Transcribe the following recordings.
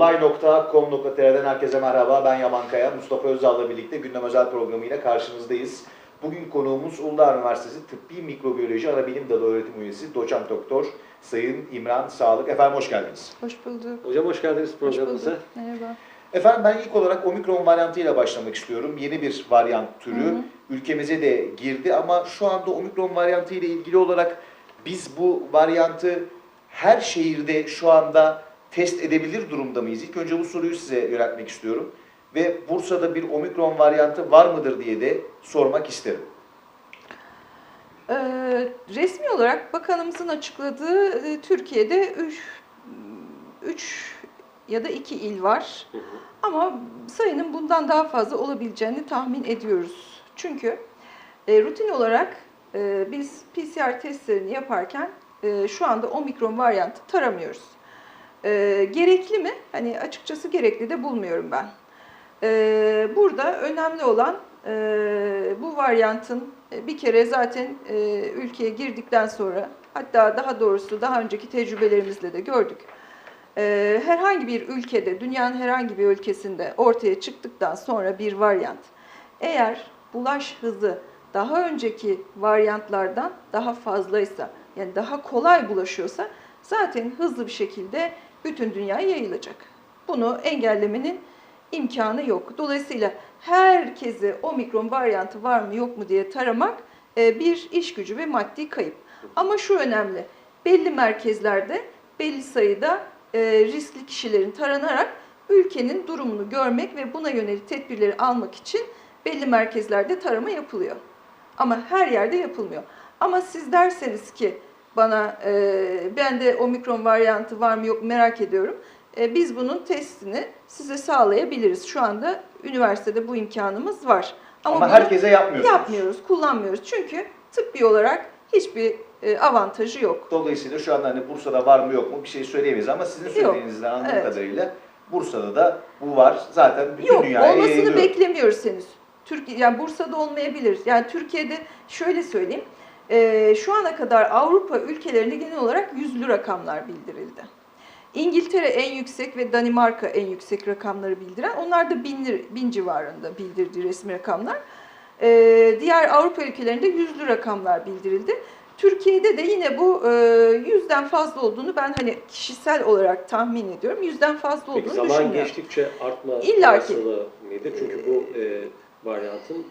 Olay.com.tr'den herkese merhaba. Ben Yaman Kaya. Mustafa Özal'la birlikte gündem özel programıyla karşınızdayız. Bugün konuğumuz Uludağ Üniversitesi Tıbbi Mikrobiyoloji Anabilim Dalı Öğretim Üyesi Doçent Doktor Sayın İmran Sağlık. Efendim hoş geldiniz. Hoş bulduk. Hocam hoş geldiniz Hoş programımıza. bulduk. Merhaba. Efendim ben ilk olarak omikron varyantıyla başlamak istiyorum. Yeni bir varyant türü Hı hı. ülkemize de girdi ama şu anda omikron varyantı ile ilgili olarak biz bu varyantı her şehirde şu anda test edebilir durumda mıyız? İlk önce bu soruyu size yöneltmek istiyorum. Ve Bursa'da bir omikron varyantı var mıdır diye de sormak isterim. Ee, resmi olarak bakanımızın açıkladığı e, Türkiye'de 3 ya da 2 il var. Hı hı. Ama sayının bundan daha fazla olabileceğini tahmin ediyoruz. Çünkü e, rutin olarak e, biz PCR testlerini yaparken e, şu anda omikron varyantı taramıyoruz. E, gerekli mi? Hani açıkçası gerekli de bulmuyorum ben. E, burada önemli olan e, bu varyantın e, bir kere zaten e, ülkeye girdikten sonra hatta daha doğrusu daha önceki tecrübelerimizle de gördük. E, herhangi bir ülkede, dünyanın herhangi bir ülkesinde ortaya çıktıktan sonra bir varyant eğer bulaş hızı daha önceki varyantlardan daha fazlaysa, yani daha kolay bulaşıyorsa zaten hızlı bir şekilde bütün dünyaya yayılacak. Bunu engellemenin imkanı yok. Dolayısıyla herkese omikron varyantı var mı yok mu diye taramak e, bir iş gücü ve maddi kayıp. Ama şu önemli, belli merkezlerde belli sayıda e, riskli kişilerin taranarak ülkenin durumunu görmek ve buna yönelik tedbirleri almak için belli merkezlerde tarama yapılıyor. Ama her yerde yapılmıyor. Ama siz derseniz ki bana e, ben de omikron varyantı var mı yok mu merak ediyorum. E, biz bunun testini size sağlayabiliriz. Şu anda üniversitede bu imkanımız var. Ama, bunu herkese yapmıyoruz. yapmıyoruz, kullanmıyoruz. Çünkü tıbbi olarak hiçbir e, avantajı yok. Dolayısıyla şu anda hani Bursa'da var mı yok mu bir şey söyleyemeyiz ama sizin söylediğinizden anladığım Evet. kadarıyla Bursa'da da bu var. Zaten bütün Yok, dünyaya olmasını yayılıyor. beklemiyoruz henüz. Türkiye, yani Bursa'da olmayabilir. Yani Türkiye'de şöyle söyleyeyim, e, şu ana kadar Avrupa ülkelerinde genel olarak yüzlü rakamlar bildirildi. İngiltere en yüksek ve Danimarka en yüksek rakamları bildiren, onlar da bin, bin civarında bildirdiği resmi rakamlar. E, diğer Avrupa ülkelerinde yüzlü rakamlar bildirildi. Türkiye'de de yine bu e, yüzden fazla olduğunu ben hani kişisel olarak tahmin ediyorum. Yüzden fazla Peki olduğunu zaman düşünmüyorum. geçtikçe artma İlla ki. nedir? Çünkü bu e, varyantın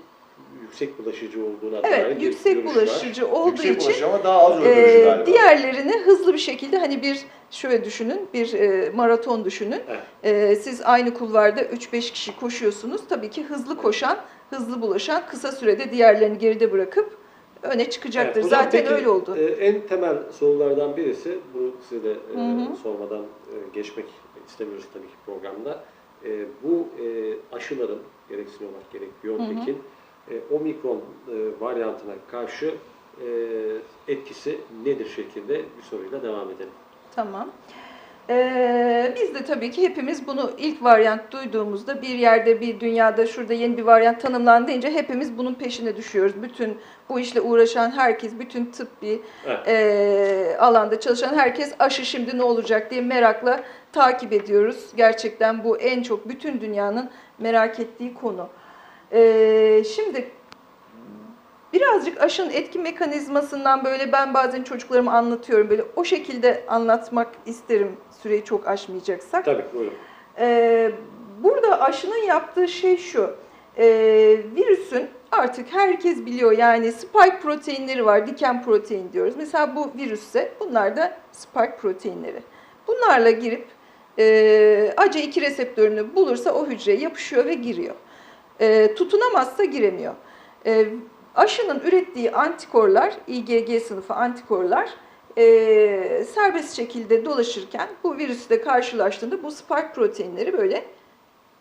yüksek bulaşıcı olduğuna dair Evet, bir yüksek görüş var. bulaşıcı olduğu Yüksek için bulaşıcı ama daha az öldürücü e, galiba. diğerlerini hızlı bir şekilde hani bir şöyle düşünün, bir e, maraton düşünün. Evet. E, siz aynı kulvarda 3-5 kişi koşuyorsunuz. Tabii ki hızlı koşan, hızlı bulaşan kısa sürede diğerlerini geride bırakıp öne çıkacaktır. Evet, Zaten peki, öyle oldu. e, en temel sorulardan birisi, bu size de e, Hı hı. sormadan e, geçmek istemiyoruz tabii ki programda. E, bu e, aşıların gerek Sinovac gerek BioNTech'in e, omikron e, varyantına karşı e, etkisi nedir şeklinde bir soruyla devam edelim. Tamam. Ee, biz de tabii ki hepimiz bunu ilk varyant duyduğumuzda bir yerde bir dünyada şurada yeni bir varyant tanımlandı deyince hepimiz bunun peşine düşüyoruz. Bütün bu işle uğraşan herkes, bütün tıbbi Evet. e, alanda çalışan herkes aşı şimdi ne olacak diye merakla takip ediyoruz. Gerçekten bu en çok bütün dünyanın merak ettiği konu. Ee, şimdi birazcık aşının etki mekanizmasından böyle ben bazen çocuklarıma anlatıyorum. Böyle o şekilde anlatmak isterim süreyi çok aşmayacaksak. Tabii buyurun. Ee, burada aşının yaptığı şey şu. Ee, virüsün artık herkes biliyor yani spike proteinleri var, diken protein diyoruz. Mesela bu virüsse bunlar da spike proteinleri. Bunlarla girip e, ACE2 reseptörünü bulursa o hücreye yapışıyor ve giriyor. E, tutunamazsa giremiyor. E, aşının ürettiği antikorlar, IgG sınıfı antikorlar e, serbest şekilde dolaşırken bu virüsle karşılaştığında bu spike proteinleri böyle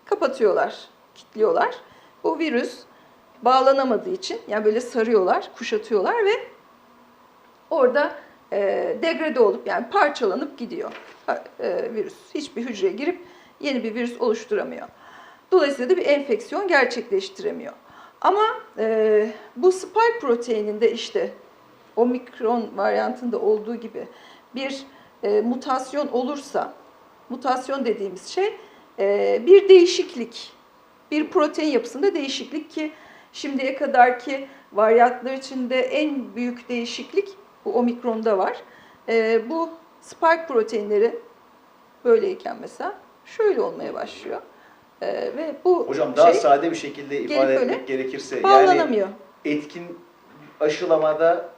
kapatıyorlar, kilitliyorlar. Bu virüs bağlanamadığı için yani böyle sarıyorlar, kuşatıyorlar ve orada e, degrade olup yani parçalanıp gidiyor e, virüs. Hiçbir hücreye girip yeni bir virüs oluşturamıyor. Dolayısıyla da bir enfeksiyon gerçekleştiremiyor. Ama e, bu spike proteininde işte omikron varyantında olduğu gibi bir e, mutasyon olursa mutasyon dediğimiz şey e, bir değişiklik, bir protein yapısında değişiklik ki şimdiye kadarki varyantlar içinde en büyük değişiklik bu omikronda var. E, bu spike proteinleri böyleyken mesela şöyle olmaya başlıyor. E, ve bu Hocam daha şey sade bir şekilde ifade etmek gerekirse yani bağlanamıyor. etkin aşılamada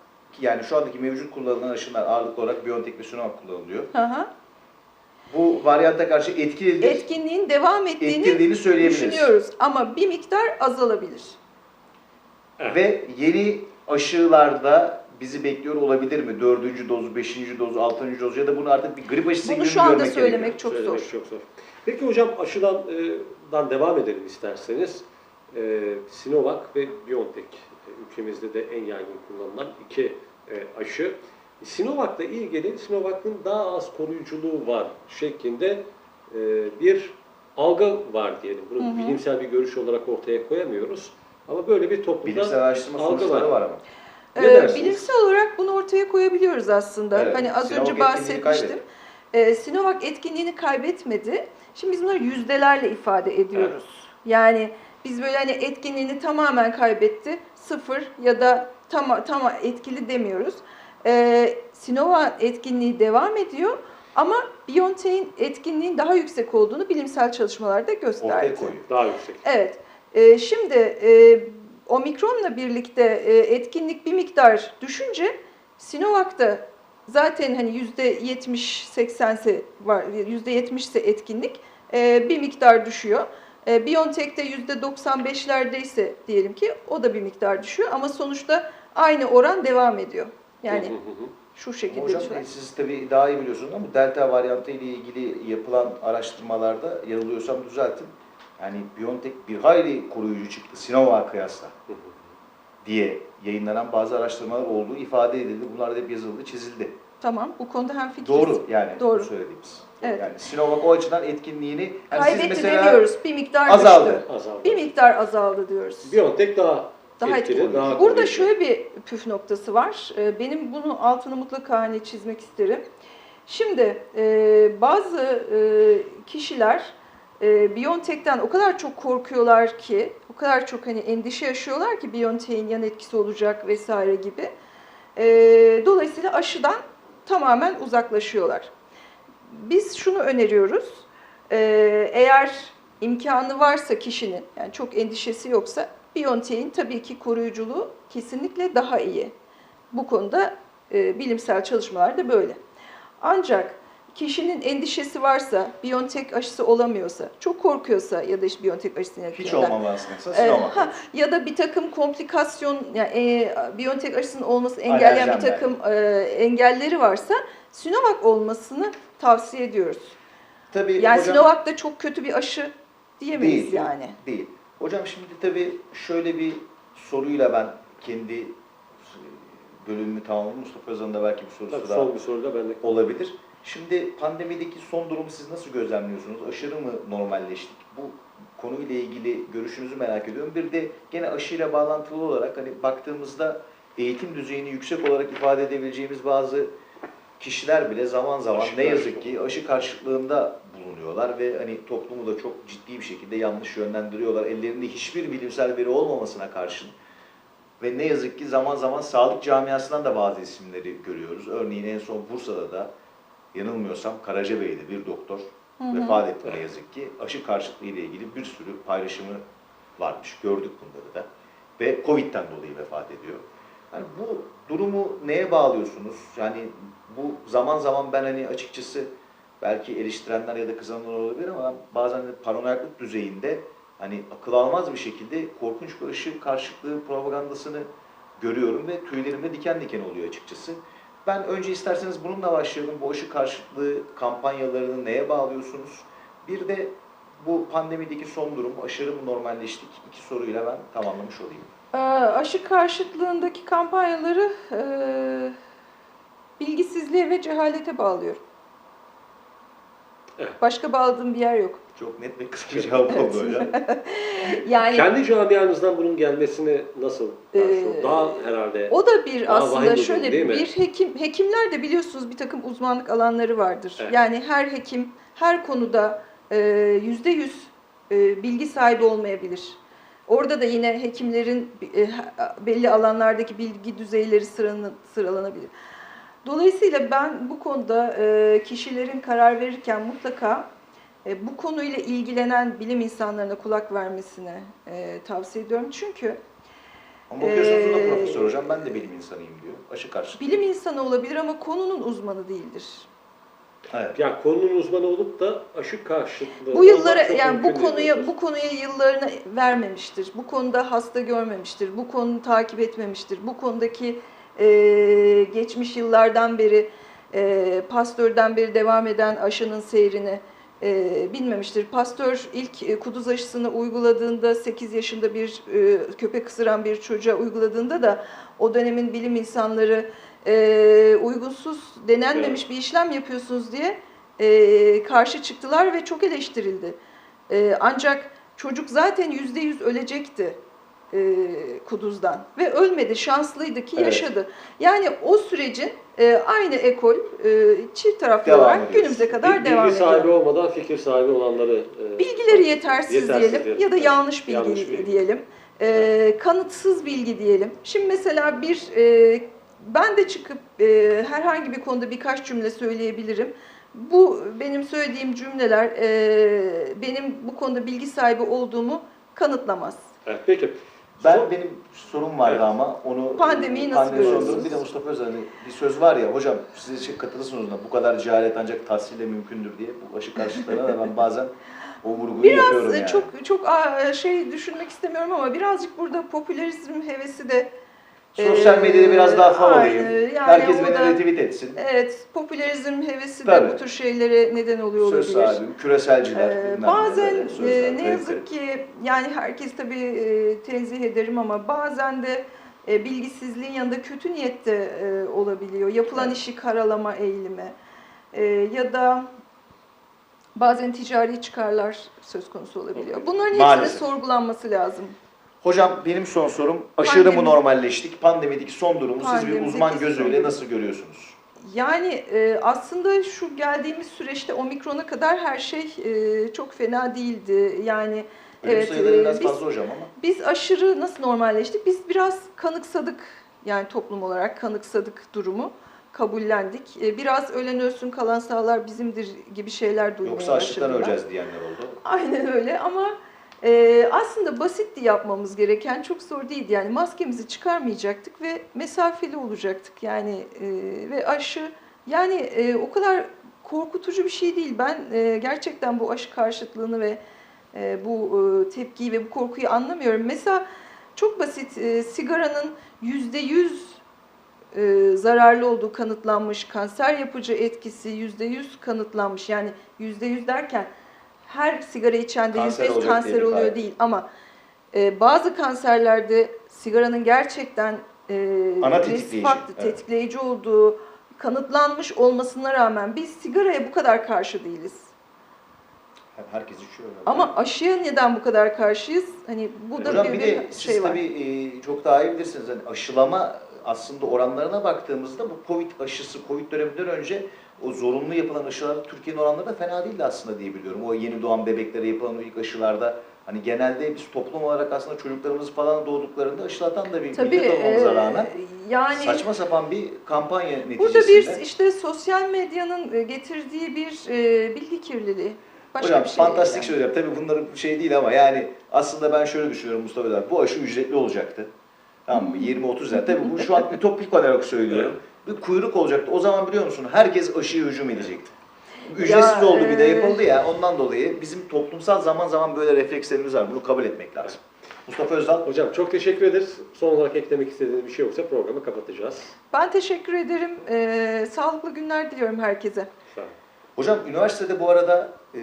yani şu andaki mevcut kullanılan aşılar ağırlıklı olarak Biontech ve Sinovac kullanılıyor. Hı hı. Bu varyanta karşı etkilidir, Etkinliğin devam ettiğini söyleyebiliriz. düşünüyoruz ama bir miktar azalabilir. Ve yeni aşılarda bizi bekliyor olabilir mi? Dördüncü doz, beşinci doz, altıncı doz ya da bunu artık bir grip aşısı Bunu gibi mi şu anda görmek söylemek çok Söylemek zor. çok zor. Peki hocam aşıdan e, devam edelim isterseniz. E, Sinovac ve BioNTech e, ülkemizde de en yaygın kullanılan iki e, aşı. Sinovac'la ilgili Sinovac'ın daha az koruyuculuğu var şeklinde e, bir algı var diyelim. Bunu Hı hı. bilimsel bir görüş olarak ortaya koyamıyoruz. Ama böyle bir toplumda Bilimsel araştırma algı sonuçları var ama. Dersiniz? bilimsel olarak bunu ortaya koyabiliyoruz aslında. Evet, Hani az Sinovac önce bahsetmiştim. Ee, Sinovac etkinliğini kaybetmedi. Şimdi biz bunları yüzdelerle ifade ediyoruz. Yani biz böyle hani etkinliğini tamamen kaybetti, sıfır ya da tam tam etkili demiyoruz. Ee, Sinovac etkinliği devam ediyor ama BioNTech'in etkinliğin daha yüksek olduğunu bilimsel çalışmalarda gösterdi. Ortaya koyuyor. daha yüksek. Evet. Ee, şimdi e, omikronla birlikte e, etkinlik bir miktar düşünce Sinovac'ta zaten hani yüzde 70-80'si var, yüzde 70'se etkinlik e, bir miktar düşüyor. E, BioNTech'te yüzde 95'lerdeyse diyelim ki o da bir miktar düşüyor ama sonuçta aynı oran devam ediyor. Yani Hı hı hı. şu şekilde Hocam düşüyor. siz tabii daha iyi biliyorsunuz ama delta varyantı ile ilgili yapılan araştırmalarda yanılıyorsam düzeltin. Yani BioNTech bir hayli koruyucu çıktı Sinovac'a kıyasla diye yayınlanan bazı araştırmalar olduğu ifade edildi. Bunlar da hep yazıldı, çizildi. Tamam bu konuda hem fikiriz. Doğru yani Doğru. söylediğimiz. Evet. Yani Sinovac o açıdan etkinliğini yani siz Kaybetti mesela demiyoruz. Bir miktar azaldı. düştü. Azaldı. Bir miktar azaldı diyoruz. BioNTech daha, Daha etkili, etkili. daha Burada koruyucu. şöyle bir püf noktası var. Ee, Benim bunu altını mutlaka hani çizmek isterim. Şimdi e, bazı e, kişiler e, BioNTech'ten o kadar çok korkuyorlar ki, o kadar çok hani endişe yaşıyorlar ki BioNTech'in yan etkisi olacak vesaire gibi. E, Dolayısıyla aşıdan tamamen uzaklaşıyorlar. Biz şunu öneriyoruz. E, Eğer imkanı varsa kişinin, yani çok endişesi yoksa BioNTech'in tabii ki koruyuculuğu kesinlikle daha iyi. Bu konuda e, bilimsel çalışmalar da böyle. Ancak kişinin endişesi varsa, BioNTech aşısı olamıyorsa, çok korkuyorsa ya da işte BioNTech aşısını hiç Ee, Sinovac. ha, ya da bir takım komplikasyon, yani e, BioNTech aşısının olması engelleyen bir Alerjenler. takım e, engelleri varsa Sinovac olmasını tavsiye ediyoruz. Tabii Yani hocam, Sinovac da çok kötü bir aşı diyemeyiz Değil. yani. Değil. Hocam şimdi tabii şöyle bir soruyla ben kendi bölümümü tamamladım. Mustafa Özan'ın da belki bir sorusu Tabii daha son bir soru da bende. olabilir. Şimdi pandemideki son durumu siz nasıl gözlemliyorsunuz? Aşırı mı normalleştik? Bu konuyla ilgili görüşünüzü merak ediyorum. Bir de gene aşıyla bağlantılı olarak hani baktığımızda eğitim düzeyini yüksek olarak ifade edebileceğimiz bazı kişiler bile zaman zaman Aşı ne yazık ki aşı karşıtlığında bulunuyorlar ve hani toplumu da çok ciddi bir şekilde yanlış yönlendiriyorlar. Ellerinde hiçbir bilimsel veri olmamasına karşın ve ne yazık ki zaman zaman sağlık camiasından da bazı isimleri görüyoruz. Örneğin en son Bursa'da da yanılmıyorsam Karacabey'de bir doktor Hı hı. vefat etti ne yazık ki. Aşı karşıtlığı ile ilgili bir sürü paylaşımı varmış. Gördük bunları da. Ve Covid'den dolayı vefat ediyor. Yani bu durumu neye bağlıyorsunuz? Yani bu zaman zaman ben hani açıkçası belki eleştirenler ya da kızanlar olabilir ama bazen de paranoyaklık düzeyinde hani akıl almaz bir şekilde korkunç bir aşı karşıtlığı propagandasını görüyorum ve tüylerimde diken diken oluyor açıkçası. Ben önce isterseniz bununla başlayalım. Aşı karşıtlığı kampanyalarını neye bağlıyorsunuz? Bir de bu pandemideki son durum aşırı mı normalleştik? İki soruyla ben tamamlamış olayım. Ee, Aşı karşıtlığındaki kampanyaları e, bilgisizliğe ve cehalete bağlıyorum. Başka bağladığım bir yer yok. Çok net ve kısa bir cevap oldu hocam. Yani Kendi camianızdan bunun gelmesini nasıl? Ee, Daha herhalde O da bir aslında şöyle durum, değil mi? bir hekim hekimler de biliyorsunuz bir takım uzmanlık alanları vardır. Evet. Yani her hekim her konuda e, yüzde yüz e, bilgi sahibi olmayabilir. Orada da yine hekimlerin e, belli alanlardaki bilgi düzeyleri sıralanabilir. Dolayısıyla ben bu konuda e, kişilerin karar verirken mutlaka e, bu konuyla ilgilenen bilim insanlarına kulak vermesini e, tavsiye ediyorum. Çünkü Ama bakıyorsunuz o da Ee, profesör hocam ben de bilim insanıyım diyor. Aşı karşı. bilim insanı olabilir ama konunun uzmanı değildir. Evet. yani konunun uzmanı olup da aşı karşıtlığı Bu yıllara yani bu değil konuya bu konuya yıllarını vermemiştir. Bu konuda hasta görmemiştir. Bu konuyu takip etmemiştir. Bu konudaki e, geçmiş yıllardan beri e, Pasteur'den beri devam eden aşının seyrini e, bilmemiştir. Pasteur ilk e, kuduz aşısını uyguladığında 8 yaşında bir e, köpek ısıran bir çocuğa uyguladığında da o dönemin bilim insanları e, uygunsuz denenmemiş bir işlem yapıyorsunuz diye e, karşı çıktılar ve çok eleştirildi. E, ancak çocuk zaten yüzde yüz ölecekti e, kuduzdan ve ölmedi, şanslıydı ki Evet. yaşadı. Yani o sürecin e, aynı ekol e, çift taraflı Devam olarak ediyor. günümüze kadar Bilgi devam sahibi ediyor. olmadan fikir sahibi olanları e, Bilgileri yetersiz, Yetersiz diyelim diyelim. ya da Evet. yanlış bilgi, Yanlış bilgi. diyelim. E, kanıtsız bilgi diyelim. Şimdi mesela bir e, ben de çıkıp e, herhangi bir konuda birkaç cümle söyleyebilirim. Bu benim söylediğim cümleler e, benim bu konuda bilgi sahibi olduğumu kanıtlamaz. Evet, peki. Ben benim sorum vardı Evet. ama onu Pandemiyi nasıl pandemi görüyorsunuz? Bir de Mustafa Özel hani bir söz var ya hocam siz için katılırsınız ona bu kadar cehalet ancak tahsille mümkündür diye bu aşı karşıtlarına da ben bazen o vurguyu yapıyorum Biraz e, yani. çok çok aa, şey düşünmek istemiyorum ama birazcık burada popülerizm hevesi de Sosyal medyada biraz daha favolayım. Yani Herkes beni retweet etsin. Evet, popülerizm hevesi Tabii. de bu tür şeylere neden oluyor Söz olabilir. sahibi, küreselciler. Ee, bazen e, ne yazık ki yani herkes tabii e, tenzih ederim ama bazen de e, bilgisizliğin yanında kötü niyette e, olabiliyor. Yapılan Evet. işi karalama eğilimi e, ya da bazen ticari çıkarlar söz konusu olabiliyor. Bunların hepsinin Maalesef. sorgulanması lazım. Hocam benim son sorum aşırı mı Pandemi- normalleştik? Pandemideki son durumu siz bir Pandemideki uzman gözüyle nasıl görüyorsunuz? Yani e, aslında şu geldiğimiz süreçte omikrona kadar her şey e, çok fena değildi. Yani Ölüm Evet, sayıları e, biraz biz- fazla hocam ama. Biz aşırı nasıl normalleştik? Biz biraz kanıksadık. Yani toplum olarak kanıksadık durumu. Kabullendik. Ee, Biraz ölen ölsün kalan sağlar bizimdir gibi şeyler duymaya Yoksa açlıktan öleceğiz diyenler oldu. Aynen öyle ama e, aslında basitti yapmamız gereken çok zor değildi. Yani maskemizi çıkarmayacaktık ve mesafeli olacaktık. Yani e, ve aşı yani e, o kadar korkutucu bir şey değil. Ben e, gerçekten bu aşı karşıtlığını ve e, bu e, tepkiyi ve bu korkuyu anlamıyorum. Mesela çok basit e, sigaranın yüzde yüz e, zararlı olduğu kanıtlanmış, kanser yapıcı etkisi yüzde yüz kanıtlanmış. Yani yüzde yüz derken her sigara içende Kanser yüzde yüz olacak kanser bir oluyor değil ama e, bazı kanserlerde sigaranın gerçekten e, Ana risk tetikleyici, faktör, evet. tetikleyici olduğu kanıtlanmış olmasına rağmen biz sigaraya bu kadar karşı değiliz. Herkes içiyor. öyle. Ama aşıya neden bu kadar karşıyız? Hani bu da Hocam bir, bir bir de şey siz var. tabii e, çok daha iyi bilirsiniz. Hani aşılama aslında oranlarına baktığımızda bu Covid aşısı, Covid döneminden önce o zorunlu yapılan aşılar Türkiye'nin oranları da fena değildi aslında diye biliyorum. O yeni doğan bebeklere yapılan o ilk aşılarda hani genelde biz toplum olarak aslında çocuklarımız falan doğduklarında aşılatan da bir Tabii millet olmamıza e, rağmen yani saçma sapan bir kampanya neticesinde. burada bir işte sosyal medyanın e, getirdiği bir e, bilgi kirliliği. Başka Hocam bir şey fantastik yani. söylüyorum. Tabii bunların şey değil ama yani aslında ben şöyle düşünüyorum Mustafa Bey. Bu aşı ücretli olacaktı. Tamam mı? 20-30 lira. Tabii bu şu an ütopik olarak söylüyorum. Bir kuyruk olacaktı. O zaman biliyor musun herkes aşıya hücum edecekti. Ücretsiz Ya, oldu bir de yapıldı ya. Ondan dolayı bizim toplumsal zaman zaman böyle reflekslerimiz var. Bunu kabul etmek lazım. Mustafa Özdal. Hocam çok teşekkür ederiz. Son olarak eklemek istediğiniz bir şey yoksa programı kapatacağız. Ben teşekkür ederim. E, sağlıklı günler diliyorum herkese. Sağ olun. Hocam üniversitede bu arada e,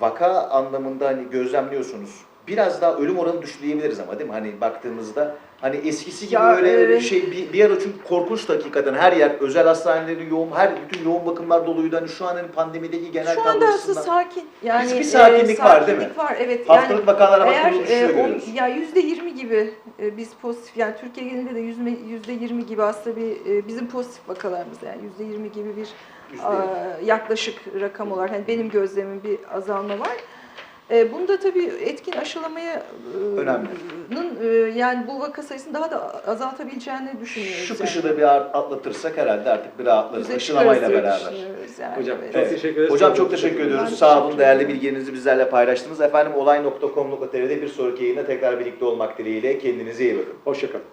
vaka anlamında hani gözlemliyorsunuz. Biraz daha ölüm oranı düştü diyebiliriz ama değil mi? Hani baktığımızda Hani eskisi gibi Ya, öyle evet. şey bir, bir ara çünkü korkunç hakikaten her yer özel hastanelerin yoğun her bütün yoğun bakımlar doluydu. Hani şu an hani pandemideki genel Şu anda aslında sakin. Yani Bir sakinlik var, değil mi? sakinlik var evet. haftalık vakalara Eğer bakımı düşüyor e, on- ya yüzde yirmi gibi e, biz pozitif yani Türkiye genelinde de yüzde yirmi gibi aslında bir e, bizim pozitif vakalarımız yani yüzde yirmi gibi bir a, yaklaşık rakam olarak hani benim gözlemim bir azalma var. E, bunda tabii etkin aşılamaya e, Önemli. e, yani bu vaka sayısını daha da azaltabileceğini düşünüyoruz. Şu yani. kışı da bir atlatırsak herhalde artık bir rahatlarız Düze aşılamayla beraber. yani. Hocam Evet. çok teşekkür ederiz. Hocam çok teşekkür ediyoruz. Sağ olun. Değerli bilgilerinizi bizlerle paylaştınız. Efendim olay.com.tr'de bir sonraki yayında tekrar birlikte olmak dileğiyle. Kendinize iyi bakın. Hoşçakalın.